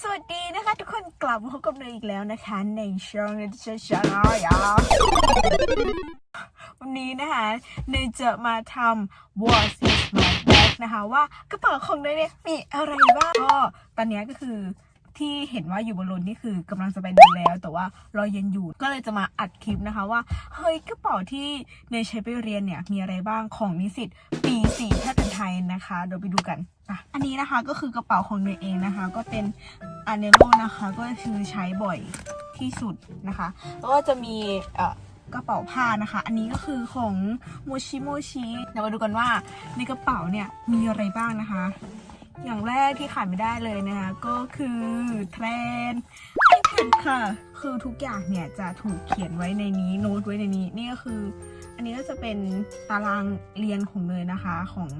สวัสดีนะคะ ทุกคนกลับมาพบกับเนยอีกแล้วนะคะ ในช่องเนยจะชาแนลยาวันนี้นะคะเนยจะมาทำ What is my bag นะคะ ว่ากระเป๋าของเนยเนี่ยมีอะไรบ้างก็ตอนนี้ก็คือ ที่เห็นว่าอยู่บนรถนี่คือกำลังจะไปเดินแล้ว แต่ว่ารอเย็นอยู่ก็เลยจะมาอัดคลิปนะคะว่าเฮ้ยกระเป๋าที่เนยใช้ไปเรียนเนี่ยมีอะไรบ้างของนิสิตปี4แพทย์ไทยนะคะเดี๋ยวไปดูกันอะอันนี้นะคะก็คือกระเป๋าของเนยเองนะคะ ก็เป็นอันเนโลนะคะก็คือใช้บ่อยที่สุดนะคะแล้วก็จะมีเอ่อกระเป๋าผ้านะคะ อันนี้ก็คือของโมชิโมชิเดี๋ยวมาดูกันว่าในกระเป๋าเนี่ยมีอะไรบ้างนะคะ อย่างแรกที่ขาดไม่ได้เลยนะคะก็คือเทรนไอแพดค่ะ คือทุกอย่างเนี่ยจะถูกเขียนไว้ในนี้โน้ตไว้ในนี้นี่ก็คือ อันนี้ก็จะเป็นตารางเรียนของเนยนะคะของ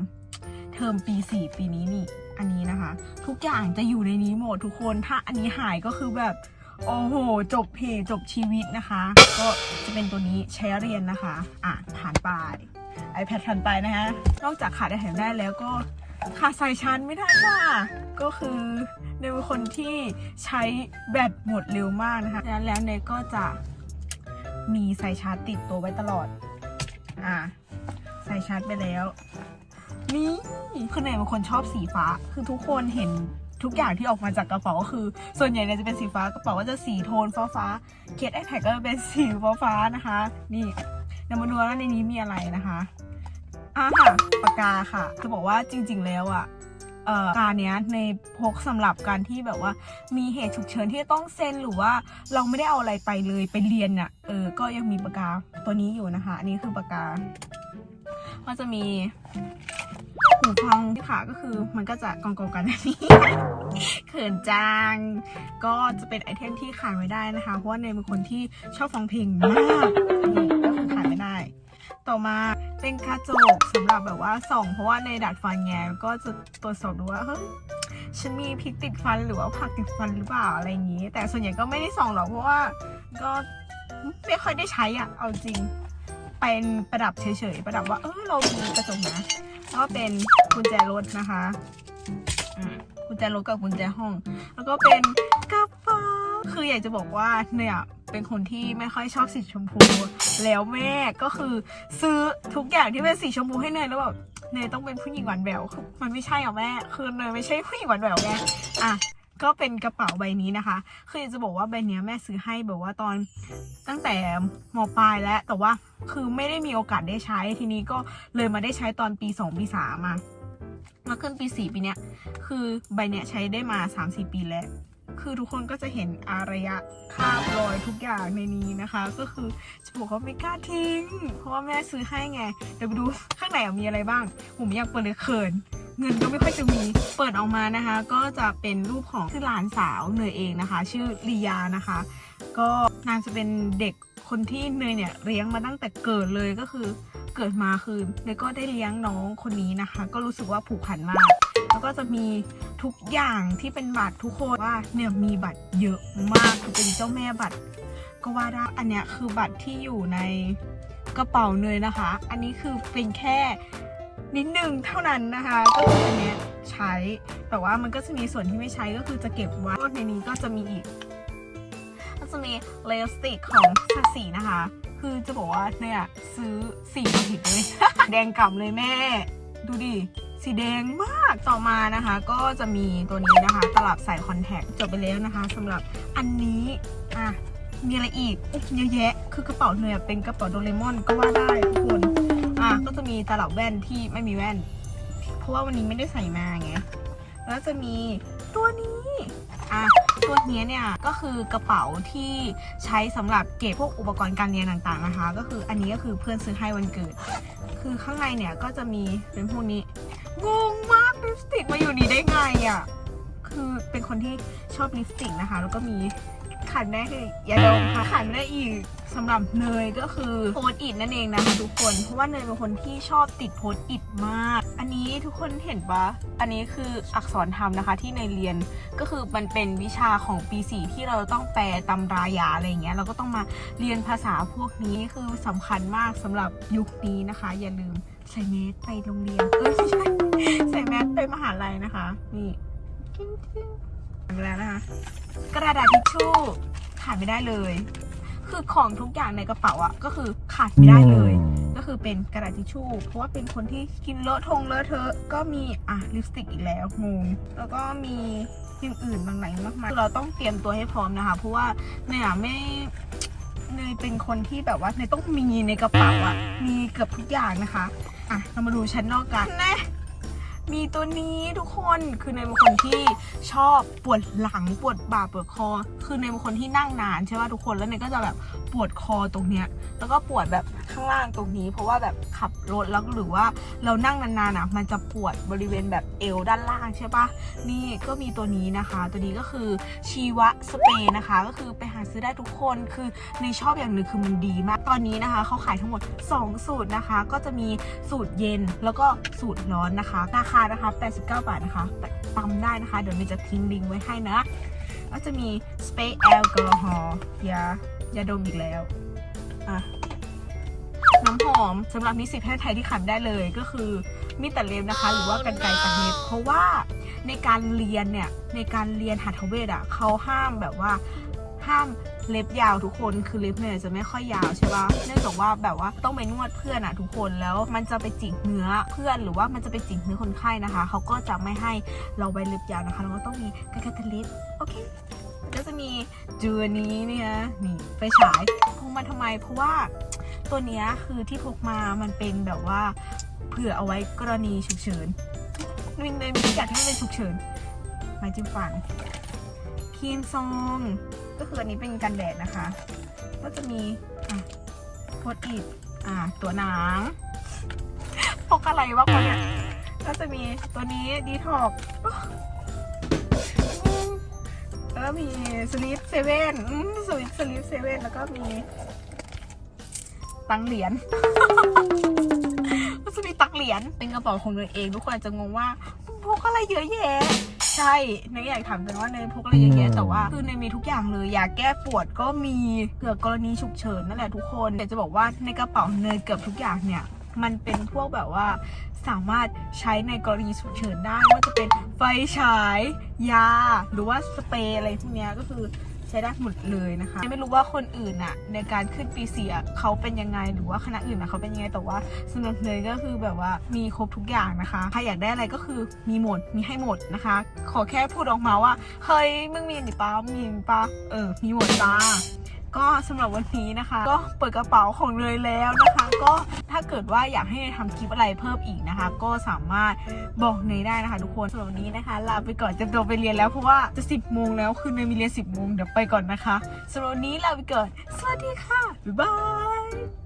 เทอมปี 4 ปีนี้นี่อันนี้นะคะ ทุกอย่างจะอยู่ในนี้หมดทุกคนถ้าอันนี้หายก็คือแบบโอ้โห จบเพจบชีวิตนะคะ ก็จะเป็นตัวนี้ใช้เรียนนะคะ อะผ่านไป iPad ผ่านไปนะคะ นอกจากขาดได้แถมได้แล้วก็ ขาดสายชาร์จไม่ได้ค่ะ ก็คือเนยเป็นคนที่ใช้แบตหมดเร็วมากนะคะดังนั้นแล้วเนยก็จะมีสายชาร์จติดตัวไว้ตลอด อะใส่ชาร์จไปแล้ว นี่คือเนยเป็นคนชอบสีฟ้า คือทุกคนเห็นทุกอย่างที่ออกมาจากกระเป๋าก็คือ ส่วนใหญ่เนี่ยจะเป็นสีฟ้ากระเป๋าก็จะสีโทนฟ้าฟ้าเคสไอแท็กก็เป็นสีฟ้าฟ้านะคะ นี่เดี๋ยวมาดูว่าในนี้มีอะไรนะคะ อ่าค่ะปากกาค่ะ จะบอกว่าจริง ๆ แล้วอะเอ่อปากกาเนี้ยในพกสำหรับการที่แบบว่ามีเหตุฉุกเฉินที่จะต้องเซ็นหรือว่าเราไม่ได้เอาอะไรไปเลยไปเรียนอะเออก็ยังมีปากกาตัวนี้อยู่นะคะ อันนี้คือปากกาก็จะมีหูฟังที่ขาก็คือมันก็จะกองกองกันแบบนี้เขินจังก็จะเป็นไอเทมที่ขาดไม่ได้นะคะ เพราะว่าเนยเป็นคนที่ชอบฟังเพลงมากนี่ก็คือขาดไม่ได้ ต่อมา เป็นกระจกสำหรับแบบว่าส่องเพราะว่าในดัดฟันไงก็จะตรวจสอบดูว่าเฮ้ยฉันมีพริกติดฟันหรือว่าผักติดฟันหรือเปล่าอะไรอย่างนี้ แต่ส่วนใหญ่ก็ไม่ได้ส่องหรอกเพราะว่าก็ไม่ค่อยได้ใช้อะเอาจริง เป็นประดับเฉยๆประดับว่าเออเรามีกระจกนะแล้วก็เป็นกุญแจรถนะคะกุญแจรถกับกุญแจห้อง แล้วก็เป็นกระเป๋าคืออยากจะบอกว่าเนี่ยเป็นคนที่ไม่ค่อยชอบสีชมพู แล้วแม่ก็คือซื้อทุกอย่างที่เป็นสีชมพูให้เนยแล้วแบบเนยต้องเป็นผู้หญิงหวานแหววมันไม่ใช่หรอแม่ คือเนยไม่ใช่ผู้หญิงหวานแหววไงอะก็เป็นกระเป๋าใบนี้นะคะ คือจะบอกว่าใบนี้แม่ซื้อให้แบบว่าตอนตั้งแต่มปลายแล้ว แต่ว่าคือไม่ได้มีโอกาสได้ใช้ ทีนี้ก็เลยมาได้ใช้ตอนปีสองปีสามอะมาขึ้นปีสี่ปีเนี้ย คือใบเนี้ยใช้ได้มาสามสี่ปีแล้ว คือทุกคนก็จะเห็นอารยะคาบรอยทุกอย่างในนี้นะคะ ก็คือจะบอกว่าไม่กล้าทิ้ง เพราะว่าแม่ซื้อให้ไง เดี๋ยวไปดูข้างในมีอะไรบ้างผมอยากเปิดเลยเขินเงินก็ไม่ค่อยจะมี เปิดออกมานะคะ ก็จะเป็นรูปของคือหลานสาวเนยเองนะคะ ชื่อลียานะคะ ก็นางจะเป็นเด็กคนที่เนยเนี่ยเลี้ยงมาตั้งแต่เกิดเลยก็คือเกิดมาคือเนยก็ได้เลี้ยงน้องคนนี้นะคะ ก็รู้สึกว่าผูกพันมาก แล้วก็จะมีทุกอย่างที่เป็นบัตรทุกคนว่าเนี่ยมีบัตรเยอะมากคือเป็นเจ้าแม่บัตร ก็ว่าได้อันเนี้ยคือบัตรที่อยู่ในกระเป๋าเนยนะคะ อันนี้คือเป็นแค่นิดนึงเท่านั้นนะคะก็คืออันเนี้ยใช้แต่ว่ามันก็จะมีส่วนที่ไม่ใช้ก็คือจะเก็บไว้ในนี้ก็จะมีอีกก็จะมีเลสติกของสสีนะคะ คือจะบอกว่าเนี่ยซื้อสีมาผิดเลย แดงกล่ำเลยแม่ ดูดิ สีแดงมากต่อมานะคะ ก็จะมีตัวนี้นะคะ ตลับใส่คอนแทคจบไปแล้วนะคะสำหรับอันนี้อะมีอะไรอีกเยอะแยะ คือกระเป๋าเนี่ยเป็นกระเป๋าโดเรมอนก็ว่าได้ทุกคนอะก็จะมีตลับแว่นที่ไม่มีแว่น เพราะว่าวันนี้ไม่ได้ใส่มาไงแล้วจะมีตัวนี้อะตัวนี้เนี่ยก็คือกระเป๋าที่ใช้สำหรับเก็บพวกอุปกรณ์การเรียนต่างๆนะคะ ก็คืออันนี้ก็คือเพื่อนซื้อให้วันเกิด คือข้างในเนี่ยก็จะมีเป็นพวกนี้ งงมากลิปสติกมาอยู่นี่ได้ไงอะ่ะ คือเป็นคนที่ชอบลิปสติกนะคะ แล้วก็มีขาดไม่ได้คือยาดมค่ะขาดไม่ได้อีกสำหรับเนยก็คือโพสต์อิดนั่นเองนะคะทุกคน เพราะว่าเนยเป็นคนที่ชอบติดโพสต์อิดมาก อันนี้ทุกคนเห็นปะอันนี้คืออักษรธรรมนะคะที่เนเรียนก็คือมันเป็นวิชาของปีสี่ที่เราต้องแปลตำรายาอะไรเงี้ยเราก็ต้องมาเรียนภาษาพวกนี้คือสำคัญมากสำหรับยุคนี้นะคะ อย่าลืมใส่เมสไปโรงเรียนเอ้ยไม่ใช่ใส่แมสไปมหาลัยนะคะ นี่กิ้งกิ้งไปแล้วนะคะ กระดาษทิชชู่ขาดไม่ได้เลย คือของทุกอย่างในกระเป๋าอะก็คือขาดไม่ได้เลย คือเป็นกระดาษทิชชู่ เพราะว่าเป็นคนที่กินเลอะทงเลอะเทอะ ก็มีอะลิปสติกอีกแล้วงงแล้วก็มีอย่างอื่นบางไหนมากมายคือเราต้องเตรียมตัวให้พร้อมนะคะ เพราะว่าเนี่ยไม่เนยเป็นคนที่แบบว่าเนยต้องมีในกระเป๋าอะมีเกือบทุกอย่างนะคะ อะ เรามาดูชั้นนอกกันนะมีตัวนี้ทุกคนคือในยเป็นคนที่ชอบปวดหลังปวดบ่าปวดคอ คือในยเป็นคนที่นั่งนานใช่ป่ะทุกคนแล้วเนยก็จะแบบป วดคอตรงเนี้ยแล้วก็ปวดแบบข้างล่างตรงนี้ เพราะว่าแบบขับรถแล้วหรือว่าเรานั่งนานๆอะมันจะปวดบริเวณแบบเอวด้านล่างใช่ปะนี่ก็มีตัวนี้นะคะ ตัวนี้ก็คือชีวะสเปรย์นะคะ ก็คือไปหาซื้อได้ทุกคนคือในชอบอย่างหนึ่งคือมันดีมากตอนนี้นะคะเขาขายทั้งหมด 2 สูตรนะคะ ก็จะมีสูตรเย็นแล้วก็สูตรร้อนนะคะราคานะคะ 89 บาทนะคะตำได้นะคะ เดี๋ยวมีจะทิ้งลิงก์ไว้ให้นะก็จะมีสเปรย์แอลกอฮอล์ยา ยาดมอีกแล้ว อะ น้ำหอมสำหรับนิสิตแพทย์ไทยที่ขัดได้เลยก็คือมีดตัดเล็บนะคะ หรือว่ากันไกรตัดเล็บเพราะว่าในการเรียนเนี่ยในการเรียนหัตถเวชอะเขาห้ามแบบว่าห้ามเล็บยาวทุกคนคือเล็บเนี่ยจะไม่ค่อยยาวใช่ปะเนื่องจากว่าแบบว่าต้องไปนวดเพื่อนอะทุกคนแล้วมันจะไปจิกเนื้อเพื่อนหรือว่ามันจะไปจิกเนื้อคนไข้นะคะเขาก็จะไม่ให้เราไว้เล็บยาวนะคะ เราก็ต้องมีกันไกรตัดเล็บโอเค มีจูอันนี้เนี่ยนี่ไปฉายพกมาทำไม เพราะว่าตัวเนี้ยคือที่พกมามันเป็นแบบว่าเผื่อเอาไว้กรณีฉุกเฉินมินเลยมีอยากให้มันเป็นฉุกเฉินไม้จิ้มฟันครีมซองก็คืออันนี้เป็นกันแดดนะคะ ก็จะมีอะโพดอิดอะตัวหนังพกอะไรวะคนเนี่ยก็จะมีตัวนี้ดีท็อก แล้วก็มีสลิปเซเว่นสลิปสลิปเซเว่นแล้วก็มี ตังเหรียญมันจะมีตังเหรียญเป็นกระเป๋าของตัวเองทุกคนอาจจะงงว่าพกอะไรเยอะแยะใช่เนยอยากถามกันว่าเนยพกอะไรเยอะแยะแต่ว่าคือเนยมีทุกอย่างเลยยาแก้ปวดก็มีเผื่อกรณีฉุกเฉินนั่นแหละทุกคนแต่จะบอกว่าในกระเป๋าเนยเกือบทุกอย่างเนี่ย มันเป็นพวกแบบว่าสามารถใช้ในกรณีฉุกเฉินได้ไม่ว่าจะเป็นไฟฉาย ยา หรือว่าสเปรย์อะไรพวกนี้ก็คือใช้ได้หมดเลยนะคะ ไม่รู้ว่าคนอื่นอะในการขึ้นปีเสียเขาเป็นยังไงหรือว่าคณะอื่นอะเขาเป็นยังไงแต่ว่าสำหรับเนยก็คือแบบว่ามีครบทุกอย่างนะคะใครอยากได้อะไรก็คือมีหมดมีให้หมดนะคะ ขอแค่พูดออกมาว่าเฮ้ยมึงมีอันนี้ปะมีอันนี้ปะเออมีหมดจ้า ก็สำหรับวันนี้นะคะ ก็เปิดกระเป๋าของเนยแล้วนะคะ ก็ถ้าเกิดว่าอยากให้เนยทำคลิปอะไรเพิ่มอีกนะคะ ก็สามารถบอกเนยได้นะคะ ทุกคนสำหรับวันนี้นะคะลาไปก่อนจะตัวไปเรียนแล้วเพราะว่าจะ 10โมงแล้วคือเนยมีเรียน10โมงเดี๋ยวไปก่อนนะคะสำหรับวันนี้ลาไปก่อนสวัสดีค่ะบ๊ายบาย